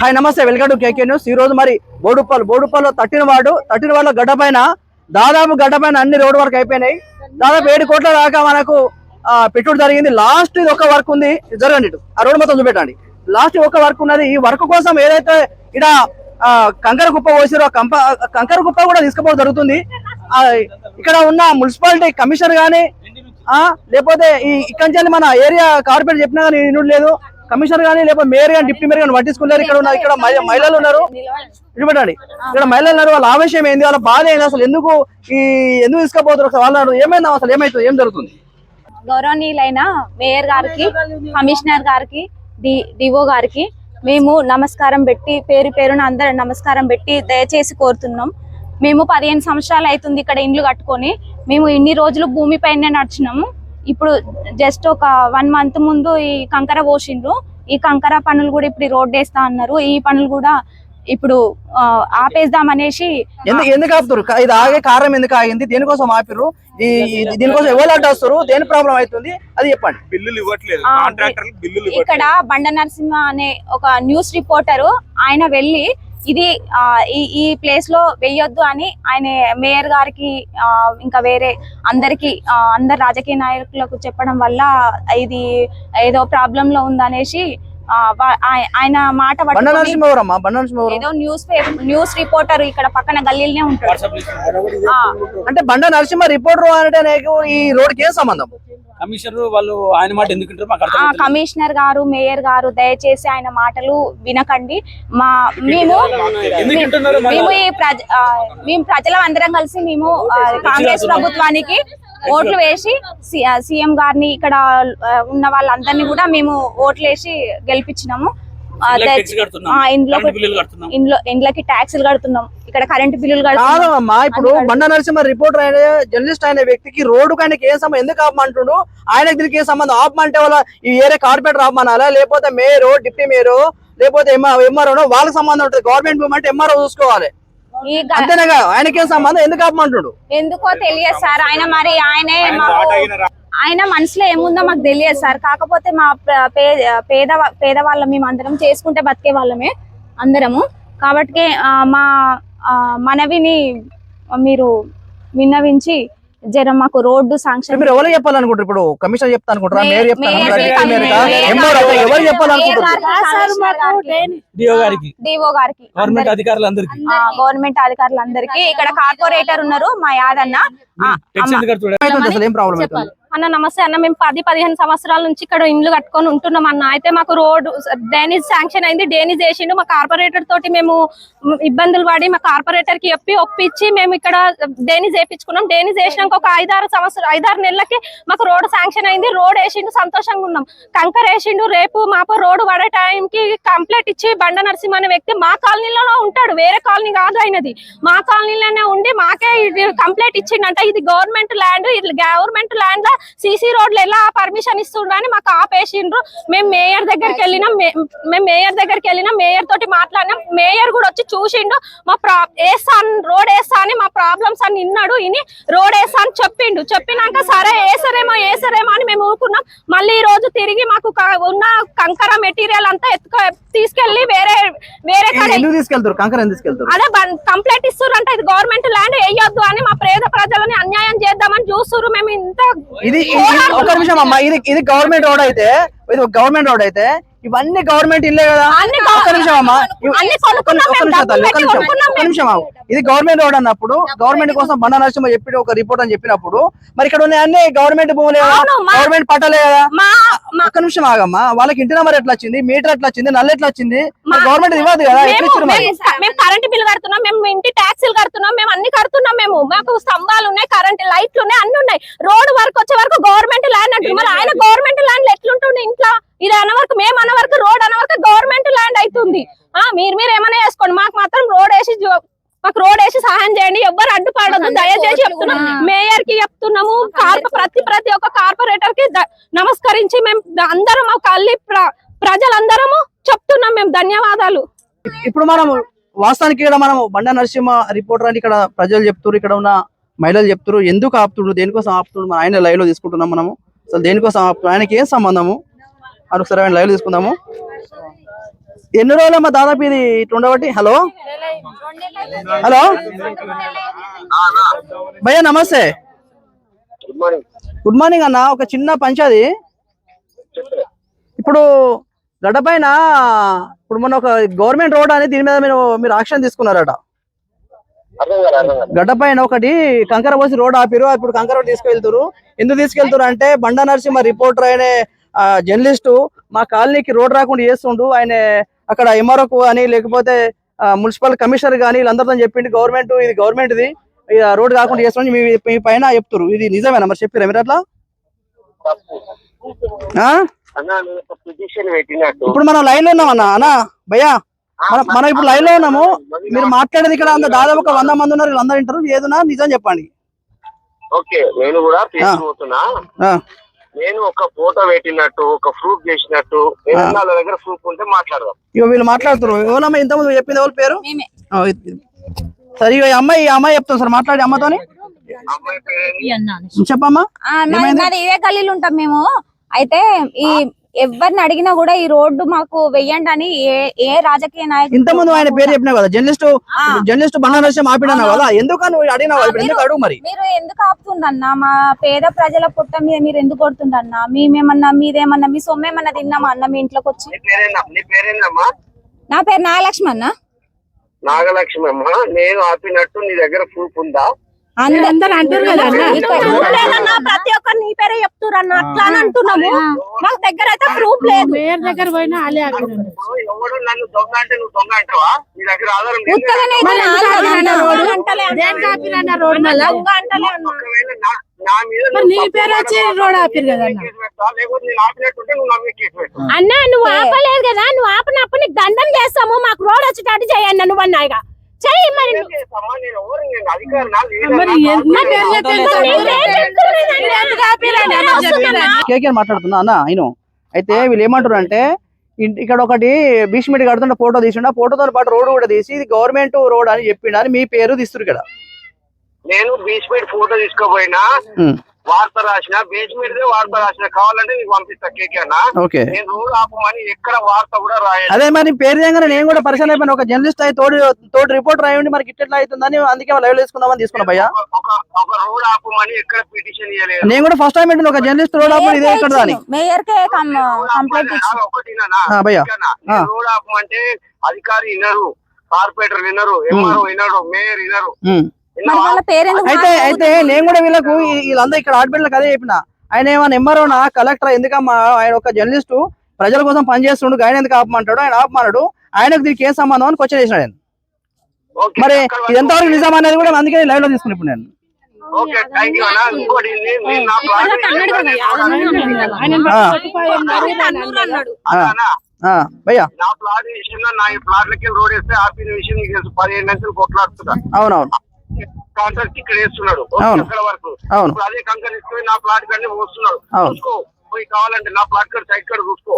Hi నమస్తే. Welcome to KK news. ఈ రోజు మరి బోడుప్పల్ బోడుప్పల్లో తట్టిన వాడు తట్టిన వాళ్ళ గడ్డ పైన దాదాపు గడ్డ పైన అన్ని రోడ్డు వర్క్ అయిపోయినాయి. దాదాపు ఏడు కోట్ల దాకా మనకు ఆ, పెట్టుబడి జరిగింది. లాస్ట్ ఇది ఒక వర్క్ ఉంది. జరగండి ఇటు. ఆ రోడ్డు మొత్తం చూపెట్టండి. లాస్ట్ ఒక వర్క్ ఉన్నది. ఈ వర్క్ కోసం ఏదైతే ఇక్కడ ఆ, కంకర కుప్ప పోసారో కంప కంకర కుప్ప కూడా తీసుకుపోవడం జరుగుతుంది. ఆ, ఇక్కడ ఉన్న మున్సిపాలిటీ కమిషనర్ కానీ ఆ లేకపోతే ఈ ఇక్కడి నుంచి మన ఏరియా కార్పొరేట్ చెప్పినా కానీ లేదు. కమిషనర్ కానీ లేకపోతే మేయర్ కానీ డిప్యూటీ మేయర్ కానీ పట్టించుకున్నారు. ఇక్కడ ఉన్నారు. ఇక్కడ మహిళలు ఉన్నారు. ఇటు ఇక్కడ మహిళలు ఉన్నారు. వాళ్ళ ఆవేశం ఏంది? వాళ్ళ బాధ ఏంది? అసలు ఎందుకు ఈ ఎందుకు తీసుకుపోతారు ఒకసారి వాళ్ళు అన్నారు. అసలు ఏమైతుంది? ఏం జరుగుతుంది? గౌరవనీయులైన మేయర్ గారికి కమిషనర్ గారికి డివో గారికి మేము నమస్కారం పెట్టి పేరు పేరున అందరు నమస్కారం పెట్టి దయచేసి కోరుతున్నాం. మేము పదిహేను సంవత్సరాలు అవుతుంది ఇక్కడ ఇండ్లు కట్టుకొని. మేము ఇన్ని రోజులు భూమి పైన నడిచినాము. ఇప్పుడు జస్ట్ ఒక వన్ మంత్ ముందు ఈ కంకర పోసిండ్రు ఈ కంకర పనులు కూడా ఇప్పుడు రోడ్ వేస్తా అన్నారు. ఈ పనులు కూడా ఇప్పుడు ఆ, ఆపేద్దాం అనేసి ఎందుకు ఎందుకు ఆపుతారు ఇది ఆగే కారణం ఎందుకు ఆగింది? దేనికోసం ఆపిర్రు? ఈ- దీనికోసం ఎవరు దేని ప్రాబ్లం అవుతుంది? అది చెప్పండి. బిల్లులు ఇవ్వట్లేదు. ఇక్కడ బండ నరసింహ అనే ఒక న్యూస్ రిపోర్టరు ఆయన వెళ్ళి ఇది ఆ, ఈ ఈ ప్లేస్లో వేయొద్దు అని ఆయన మేయర్ గారికి ఆ, ఇంకా వేరే అందరికి ఆ, అందరు రాజకీయ నాయకులకు చెప్పడం వల్ల ఇది ఏదో ప్రాబ్లం లో ఉందనేసి ఆయన మాట ఏదో న్యూస్ పేపర్ న్యూస్ రిపోర్టర్ ఇక్కడ పక్కన గల్లీలోనే ఉంటాడు. అంటే బండ నరసింహ రిపోర్టర్ అంటే ఈ సంబంధం? కమిషనర్ వాళ్ళు ఆయన మాట ఎందుకు గారు మేయర్ గారు దయచేసి ఆయన మాటలు వినకండి. మా మేము? మేము ఈ ప్రజ మేము ప్రజలం అందరం కలిసి మేము కాంగ్రెస్ ప్రభుత్వానికి ఓట్లు వేసి సీఎం గారిని ఇక్కడ ఉన్న వాళ్ళందరినీ కూడా మేము ఓట్లు వేసి గెలిపించినాము ఇంట్లో. ఇంట్లో ఇండ్లకి ట్యాక్సులు కడుతున్నాం. ఇక్కడ కరెంట్ బిల్లులు కడుతున్నాం. ఇప్పుడు బండ నరసింహ రిపోర్టర్ అయిన జర్నలిస్ట్ అయిన వ్యక్తికి రోడ్డు ఆయనకి ఏం సంబంధం ఎందుకు ఆపమంటుండు? ఆయనకి దీనికి ఏం సంబంధం? ఆపమంటే వాళ్ళ ఈ ఏరియా కార్పొరేటర్ ఆపమనాలా? లేకపోతే మేయర్ డిప్యూటీ మేయర్ లేకపోతే ఎంఆర్ఓ వాళ్ళకి సంబంధం ఉంటుంది. గవర్నమెంట్ అంటే ఎంఆర్ఓ చూసుకోవాలి. అంతేనాగా ఆయనకి ఏం సంబంధం? ఎందుకు ఆపమంటుండు? ఎందుకో తెలియదు సార్. ఆయన మరి ఆయనే ఆయన మనసులో ఏముందో మాకు తెలియదు సార్. కాకపోతే మా పేద పేదవాళ్ళం మేము అందరం చేసుకుంటే బతికే వాళ్ళమే అందరము. కాబట్టి మా ఆ, మనవిని మీరు విన్నవించి జర మాకు రోడ్డు శాంక్షన్ మీరు ఎవరు చెప్పాలనుకుంటారు? ఇప్పుడు కమిషనర్ చెప్తా అనుకుంటారా? మేయర్ ఎవరు చెప్పాలనుకుంటారు? డిఓ గారికి. గవర్నమెంట్ అందరికి. అధికారులందరికీ. గవర్నమెంట్ అధికారులందరికీ. ఇక్కడ కార్పొరేటర్ ఉన్నారు మా యాదన్న. అసలు ఏం ప్రాబ్లం అవుతుంది? అన్న నమస్తే అన్న. మేము పది పదిహేను సంవత్సరాల నుంచి ఇక్కడ ఇండ్లు కట్టుకొని ఉంటున్నాం అన్న. అయితే మాకు రోడ్ డ్రైనేజ్ శాంక్షన్ అయింది. డ్రైనేజ్ చేసిండు. మా కార్పొరేటర్ తోటి మేము ఇబ్బందులు పడి మా కార్పొరేటర్కి చెప్పి ఒప్పించి మేము ఇక్కడ డ్రైనేజ్ వేయించుకున్నాం డ్రైనేజ్ వేసినాక ఒక ఐదారు సంవత్సరం ఐదారు నెలలకి మాకు రోడ్ శాంక్షన్ అయింది. రోడ్ వేసిండు. సంతోషంగా ఉన్నాం. కంకర్ వేసిండు. రేపు మాకు రోడ్ పడే టైంకి కంప్లైంట్ ఇచ్చి బండ నరసింహ అనే వ్యక్తి మా కాలనీలోనే ఉంటాడు. వేరే కాలనీ కాదు ఆయనది. మా కాలనీలోనే ఉండి మాకే ఇది కంప్లైంట్ ఇచ్చిండంట. ఇది గవర్నమెంట్ ల్యాండ్. ఇది గవర్నమెంట్ ల్యాండ్ సీసీ రోడ్లు ఎలా పర్మిషన్ ఇస్తుండని మాకు ఆపేసిండ్రు. మేము మేయర్ దగ్గరికి వెళ్ళినాం మే- మేము మేయర్ దగ్గరికి వెళ్ళినాం మేయర్ తోటి మాట్లాడినాం. మేయర్ కూడా వచ్చి చూసిండు మా ప్రా వేస్తాను రోడ్ వేస్తా అని మా ప్రాబ్లమ్స్ అని విన్నాడు ఇని రోడ్ వేస్తా అని చెప్పిండు. చెప్పినాక సరే వేసరేమో వేసరేమో అని మేము ఊరుకున్నాం. మళ్ళీ ఈ రోజు తిరిగి మాకు ఉన్న కంకర మెటీరియల్ అంతా ఎత్తుకో తీసుకెళ్ళి వేరే వేరే తీసుకెళ్తారు? కంకర తీసుకెళ్తారు? అదే కంప్లైంట్ ఇస్తుర్రంట ఇది గవర్నమెంట్ ల్యాండ్ వేయొద్దు అని మా పేద ప్రజలని అన్యాయం చేద్దామని చూస్తున్నారు మేము ఇంత ఇది ఇది- ఒక నిమిషం అమ్మా. ఇది ఇది గవర్నమెంట్ రోడ్ అయితే ఇది గవర్నమెంట్ రోడ్ అయితే ఇవన్నీ గవర్నమెంట్ ఇల్లే కదా. అన్ని ఒక్క నిమిషం అమ్మా. ఒక్క నిమిషం తల్లి, ఒక్క డబ్బులు నిమిషం పెట్టి కొనుక్కున్నాం ఒక్క నిమిషం ఆగు. ఇది గవర్నమెంట్ రోడ్ అన్నప్పుడు గవర్నమెంట్ కోసం బండ నరసింహ చెప్పి ఒక రిపోర్ట్ అని చెప్పినప్పుడు. మరి ఇక్కడ ఉన్న అన్ని గవర్నమెంట్ భూములే కదా. గవర్నమెంట్ పట్టాలే కదా. మా మా- ఒక్క నిమిషం ఆగమ్మా. వాళ్ళకి ఇంటి నెంబర్ ఎట్లా వచ్చింది? మీటర్ ఎట్లా వచ్చింది? నల్ల ఎట్లా వచ్చింది? గవర్నమెంట్ ఇవ్వదు కదా మేము కరెంట్ బిల్ కడుతున్నాం మేము ఇంటి ట్యాక్సీలు కడుతున్నాం మేము అన్ని కడుతున్నాం మేము. మాకు స్తంభాలు ఉన్నాయి కరెంట్ లైట్లు ఉన్నాయి అన్ని ఉన్నాయి. రోడ్ వరకు వచ్చే వరకు గవర్నమెంట్ ల్యాండ్ అంటారు మరి ఆయన గవర్నమెంట్ ల్యాండ్ ఎట్లుంటుంది ఇంట్లో? ఇది అన్న వరకు మేము అన్న వరకు రోడ్ అన్న వరకు గవర్నమెంట్ ల్యాండ్ అవుతుంది. ఆ మీరు మీరు ఏమైనా చేసుకోండి. మాకు మాత్రం రోడ్ వేసి మాకు రోడ్ వేసి సహాయం చేయండి. ఎవ్వరు అడ్డుపడదు. దయచేసి చెప్తున్నాం. మేయర్కి చెప్తున్నాము. కార్ప ప్రతి ప్రతి ఒక్క కార్పొరేటర్కి ద- నమస్కరించి మేము అందరం ప్ర- ప్రజలందరము చెప్తున్నాం మేము ధన్యవాదాలు. ఇప్పుడు మనం వాస్తవానికి ఇక్కడ మనం బండ నరసింహ రిపోర్టర్ అని ఇక్కడ ప్రజలు చెప్తున్నారు ఇక్కడ ఉన్న మహిళలు చెప్తున్నారు ఎందుకు ఆపుతుండ్రు? దేనికోసం ఆపుతుండ్రు? మన ఆయన లైవ్లో తీసుకుంటున్నాం మనము. అసలు దేనికోసం ఆపుతుండ్రు? ఆయనకి ఏం సంబంధము? అది ఒకసారి ఆయన లైవ్ తీసుకుందాము. ఎన్ని రోజులమ్మా దాదాపు ఇది ఇట్లా ఉండబట్టి? హలో? హలో? భయ్యా నమస్తే. గుడ్ మార్నింగ్ అన్న ఒక చిన్న పంచాది ఇప్పుడు గడ్డ పైన ఇప్పుడు మొన్న ఒక గవర్నమెంట్ రోడ్ అని దీని మీద మీరు మీరు యాక్షన్ తీసుకున్నారట. గడ్డ పైన ఒకటి కంకర పోసి రోడ్ ఆపిరు ఇప్పుడు కంకర రోడ్ తీసుకెళ్తారు ఎందుకు తీసుకెళ్తారు అంటే బండ నరసింహ రిపోర్టర్ అయిన జర్నలిస్టు మా కాలనీకి రోడ్ రాకుండా చేస్తుండు. ఆయన అక్కడ ఎంఆర్ఓకు అని లేకపోతే మున్సిపల్ కమిషనర్ కానీ వీళ్ళందరితో చెప్పిండు గవర్నమెంట్ ఇది గవర్నమెంట్ ఇది రోడ్ కాకుండా చేస్తుంది మీ పైన చెప్తారు ఇది నిజమేనా మరి? చెప్పారా మీరు అట్లా? ఇప్పుడు మనం లైన్లో ఉన్నాం అన్న. అన్న భయ్యా మనం మనం ఇప్పుడు లైన్లో ఉన్నాము. మీరు మాట్లాడేది ఇక్కడ అంత దాదాపు ఒక వంద మంది ఉన్నారు. వీళ్ళందరూ వింటారు. ఏదన్నా నిజం చెప్పండి. ఓకే నేను కూడా నేను ఒక ఫోటో పెట్టినట్టు ఒక ప్రూఫ్ చేసినట్టు వాళ్ళ దగ్గర ప్రూఫ్ ఉంటే మాట్లాడదాం. ఇగో వీళ్ళు మాట్లాడుతున్నారు. ఎవరమ్మా ఇంతకుముందు చెప్పింది ఎవరి పేరు? సరే ఈ అమ్మాయి ఈ అమ్మాయి చెప్తాం సార్ మాట్లాడి అమ్మతోని. చెప్పమ్మా. మాది? మాది ఇదే గల్లీలు ఉంటాం మేము. అయితే ఈ ఎవరిని అడిగినా కూడా ఈ రోడ్డు మాకు వెయ్యండి అని ఏ ఏ రాజకీయ నాయకుడు ఇంత ముందు ఆయన పేరు చెప్పినావు కదా? జర్నలిస్ట్ జర్నలిస్ట్ బండా నరసింహ ఆపినావు కదా? ఎందుకు నువ్వు అడిగినావు? ఇప్పుడు ఎందుకు అడుగు మరి? మీరు ఎందుకు ఆపుతుండన్నా? మా పేద ప్రజల పుట్ట మీద మీరు ఎందుకు కొడుతుండన్నా? మేమేమన్నా మీదేమన్నా మీ సొమ్మేమన్నా తిన్నామా అన్న మీ ఇంట్లోకి వచ్చి నా పేరు నాగలక్ష్మి అన్న నాగలక్ష్మి అమ్మ నేను ఆపినట్టు నీ దగ్గర ప్రూఫ్ ఉందా? అందరు అంటారు కదా లేదన్నా ప్రతి ఒక్కరు నీ పేరే అన్న. అట్లా అని అంటున్నాము. మాకు దగ్గర అయితే ప్రూఫ్ లేదు. దగ్గర పోయినా అలే నీ పేరు వచ్చి రోడ్ ఆపిరు కదా అన్న నువ్వు ఆపలేదు కదా. నువ్వు ఆపినప్పుడు నీకు దండం చేస్తాము. మాకు రోడ్ వచ్చేటట్టు చేయండి నువ్వు అన్నాయిగా చెయ్యి మరి మాట్లాడుతున్నా? అన్న ఆయన అయితే వీళ్ళు ఏమంటారు అంటే ఇక్కడ ఒకటి భీష్మిడి కడుతుంటే ఫోటో తీసిండు. ఫోటోతో పాటు రోడ్ కూడా తీసి ఇది గవర్నమెంట్ రోడ్ అని చెప్పిండు అని మీ పేరు తీస్తారు ఇక్కడ. నేను బీచ్ మీద ఫోటో తీసుకోపోయినా వార్త రాసిన బీచ్ మీదే వార్త రాసిన కావాలంటే నీకు పంపిస్తా కేకే అన్న. ఓకే. నేను రోడ్ ఆపమని ఎక్కడ వార్త కూడా రాయను అదే మరి పేరు చేయగానే నేను కూడా పరిచయం అయిపోయిన. ఒక జర్నలిస్ట్ అయి తోడు తోడు రిపోర్టర్ అయ్యండి మరి ఇట్లా అవుతుందని అందుకే లైవ్ వేసుకుందామని తీసుకున్నా భయ్యా. ఒక- రోడ్ ఆపమని ఎక్కడ పిటిషన్ ఇవ్వలేదు నేను కూడా ఫస్ట్ టైం పెట్టిన ఒక జర్నలిస్ట్ రోడ్ ఆపు ఇదే ఇక్కడ అని మేయర్ కే కంప్లైంట్ ఇచ్చి ఒకటినా ఆ, భయ్యా. రోడ్ ఆపమంటే అధికారి వినరు కార్పొరేటర్ వినరు ఎంఆర్ఓ వినరు మేయర్ వినరు. మరి? వాళ్ళ అయితే అయితే నేను కూడా వీళ్ళకు వీళ్ళందరూ ఇక్కడ ఆడపిల్లలకు అదే చెప్పిన. ఆయన ఏమన్నా ఎంఆర్ఓనా కలెక్టర్? ఎందుకమ్మా? ఆయన ఒక జర్నలిస్ట్. ప్రజల కోసం పనిచేస్తుండు ఆయన ఎందుకు ఆపమంటాడు? ఆయన ఆపమన్నాడు. ఆయనకు దీనికి ఏం సంబంధం అని క్వశ్చన్ చేసిన ఆయన ఓకే, మరి ఇది ఎంతవరకు నిజం అనేది కూడా అందుకే లైవ్లో తీసుకుని ఇప్పుడు నేను. నేను భయ్యా. నా ప్లాట్ విషయంలో నా ఈ ప్లాట్లకి రోడ్ వేస్తే ఆపిన విషయం పదిహేను కొట్లాడుతున్నా అవునవును. కాంట్రాక్ట్ ఇక్కడ వేస్తున్నాడు. అక్కడ వరకు. అవును. ఇప్పుడు అదే కంకర్ తీసుకొని నా ప్లాట్ పోస్తున్నాడు. అవును. చూసుకో పోయి కావాలంటే నా ప్లాట్ కాడ సైడ్ కాడ చూసుకో.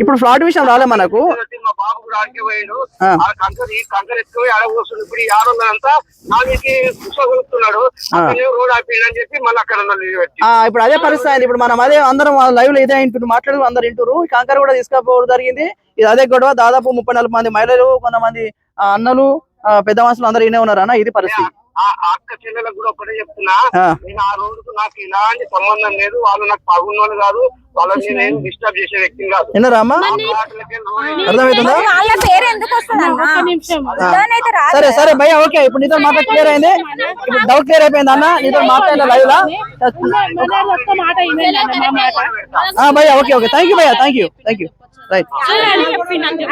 ఇప్పుడు ఫ్లాట్ విషయం రాలే మనకు. మా బాబు కూడా ఆడికి పోయిండు. ఆ. కంకర్ ఈ కంకర్ ఎత్తుకుపోయి ఆడ పోస్తుంది ఇప్పుడు ఈ ఆడోళ్ళంతా నాకి కుసగొలుపుతున్నాడు. అతనే రోడ్ ఆపిడు అని చెప్పి మళ్ళీ అక్కడ ఇప్పుడు అదే పరిస్థితి అయింది. ఇప్పుడు మనం అదే అందరం లైవ్లో ఇదే ఇంటూ మాట్లాడు అందరు ఇంటారు కంకర కూడా తీసుకపోవడం జరిగింది. ఇది అదే గొడవ. దాదాపు ముప్పై నలభై మంది మహిళలు కొంతమంది అన్నలు పెద్ద మనుషులు అందరూ ఇనే ఉన్నారు అన్న ఇది పరిస్థితి. ఆ ఆ అక్క చెల్లెలకు కూడా ఒకటే చెప్తున్నా. నేను ఆ రోజుకు నాకు ఇలాంటి సంబంధం లేదు. వాళ్ళు నాకు పగున్నోళ్ళు కాదు. వాళ్ళని నేను డిస్టర్బ్ చేసే వ్యక్తిని కాదు. అర్థమవుతుందా వాళ్ళ పేరు ఎందుకు వస్తుంది సరే సరే భయ్య ఓకే. ఇప్పుడు నీతో మాట క్లియర్ అయింది. ఇప్పుడు డౌట్ క్లియర్ అయిపోయింది అన్న? నీతో మాట్లాడిన లైవ్ లా? భయ్య ఓకే ఓకే. థ్యాంక్ యూ భయ్య. Thank you thank you right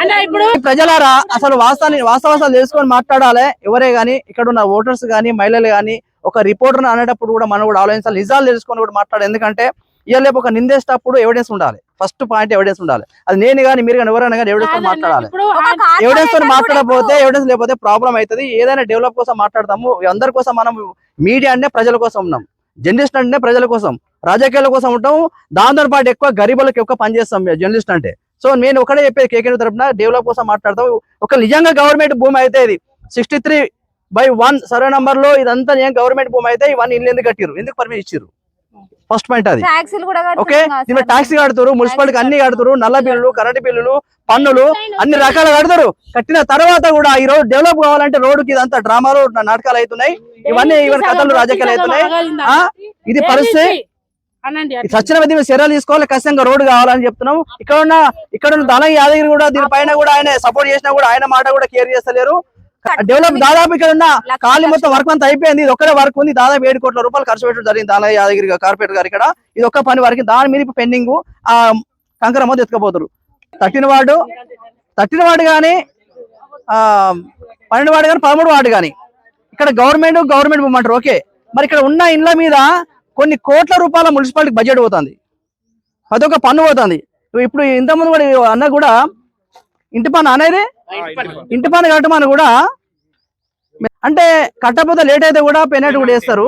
అన్న ఇప్పుడు ప్రజలారా అసలు వాస్తవాన్ని వాస్తవాసాలు తెలుసుకొని మాట్లాడాలి. ఎవరే గాని ఇక్కడ ఉన్న ఓటర్స్ గాని మహిళలు గాని ఒక రిపోర్టర్ అనేటప్పుడు కూడా మనం కూడా ఆలోచించాలి. నిజాలు తెలుసుకొని కూడా మాట్లాడాలి. ఎందుకంటే ఇవాళ ఒక నిందేసేటప్పుడు ఎవిడెన్స్ ఉండాలి. ఫస్ట్ పాయింట్ ఎవిడెన్స్ ఉండాలి. అది నేను కానీ మీరు కానీ ఎవరైనా కానీ ఎవిడెన్స్తో మాట్లాడాలి. ఎవిడెన్స్తో మాట్లాడకపోతే ఎవిడెన్స్ లేకపోతే ప్రాబ్లం అవుతుంది. ఏదైనా డెవలప్ కోసం మాట్లాడతాము. అందరి కోసం మనం మీడియా అంటే ప్రజల కోసం ఉన్నాం. జర్నలిస్ట్ అంటే ప్రజల కోసం. రాజకీయాల కోసం ఉంటాం దాంతో పాటు ఎక్కువ గరీబులకు ఎక్కువ పనిచేస్తాం జర్నలిస్ట్ అంటే. సో నేను ఒకటే చెప్పేది కేకే తరపున డెవలప్ కోసం మాట్లాడతాం. ఒక నిజంగా గవర్నమెంట్ భూమి అయితే ఇది sixty three by one survey నంబర్లో ఇదంతా నేను గవర్నమెంట్ భూమి అయితే వన్ ఇల్లు ఎందుకు కట్టిరు ఎందుకు పర్మిషన్ ఇచ్చారు ఫస్ట్ పాయింట్ అది. Okay sir. ట్యాక్సీ కడుతురు మున్సిపాలిటీకి అన్ని కడుతురు నల్ల బిల్లులు కరెంట్ బిల్లులు పన్నులు అన్ని రకాలు కడతారు కట్టిన తర్వాత కూడా ఈ రోజు డెవలప్ కావాలంటే రోడ్డుకి ఇదంతా డ్రామాలు నాటకాలు అవుతున్నాయి. ఇవన్నీ ఇవన్నీ కథలు రాజకీయాలు అవుతున్నాయి? ఇది పరిస్థితి. అనండి మీద మేము చర్యలు తీసుకోవాలి ఖచ్చితంగా రోడ్డు కావాలని చెప్తున్నాం ఇక్కడ ఉన్న ఇక్కడ ఉన్న దళం యాదగిరి కూడా దీనిపైన కూడా ఆయన సపోర్ట్ చేసినా కూడా ఆయన మాట కూడా కేర్ చేస్తలేరు. డెవలప్ దాదాపు ఇక్కడ ఉన్న ఖాళీ మొత్తం వర్క్ అంతా అయిపోయింది. ఇది ఒక్కడే వర్క్ ఉంది. దాదాపు ఏడు కోట్ల రూపాయలు ఖర్చు పెట్టడం జరిగింది దాని యాదగిరి కార్పొరేటర్ గారు ఇక్కడ. ఇది ఒక్క పని వరకు దాని మీద పెండింగ్ ఆ కంకర మొదలు ఎత్తుకపోతారు తట్టిన వార్డు తట్టిన వార్డు కానీ ఆ పన్నెండు వార్డు కానీ పదమూడు వార్డు కానీ. ఇక్కడ గవర్నమెంట్ గవర్నమెంట్ ఇవ్వమంటారు ఓకే మరి ఇక్కడ ఉన్న ఇండ్ల మీద కొన్ని కోట్ల రూపాయల మున్సిపాలిటీ బడ్జెట్ పోతుంది. ప్రతి ఒక్క పన్ను పోతుంది. ఇప్పుడు ఇంతకుముందు కూడా అన్న కూడా ఇంటి పన్ను అనేది ఇంటి పన్ను. కట్టమని కూడా అంటే కట్టకపోతే లేట్ అయితే కూడా పెనాల్టీ కూడా వేస్తారు.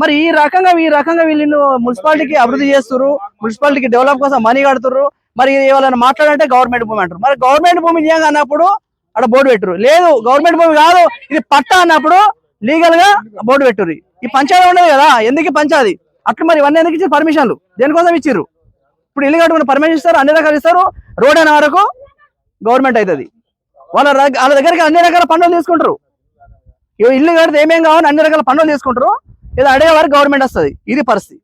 మరి ఈ రకంగా ఈ రకంగా వీళ్ళు మున్సిపాలిటీకి అభివృద్ధి చేస్తారు మున్సిపాలిటీకి డెవలప్ కోసం మనీ కడుతున్నారు మరి ఎవరైనా మాట్లాడంటే గవర్నమెంట్ భూమి అంటారు. మరి గవర్నమెంట్ భూమి నిజంగా అన్నప్పుడు అక్కడ బోర్డు పెట్టరు లేదు గవర్నమెంట్ భూమి కాదు ఇది పట్టా అన్నప్పుడు లీగల్గా బోర్డు పెట్టుర్రు. ఈ పంచాయతీ ఉండదు కదా ఎందుకు పంచాయతీ? అట్లా మరి ఇవన్నీ ఎందుకు ఇచ్చారు? పర్మిషన్లు. దేనికోసం ఇచ్చిర్రు? ఇప్పుడు ఇల్లు కట్టుకుని పర్మిషన్ ఇస్తారు అన్ని రకాలు ఇస్తారు. రోడ్ అయిన వరకు గవర్నమెంట్ అవుతుంది. వాళ్ళ వాళ్ళ దగ్గరికి అన్ని రకాల పనులు తీసుకుంటారు. ఇల్లు కడితే ఏమేం కావాలి అన్ని రకాల పనులు తీసుకుంటారు. ఇది అడిగే వరకు గవర్నమెంట్ వస్తుంది. ఇది పరిస్థితి.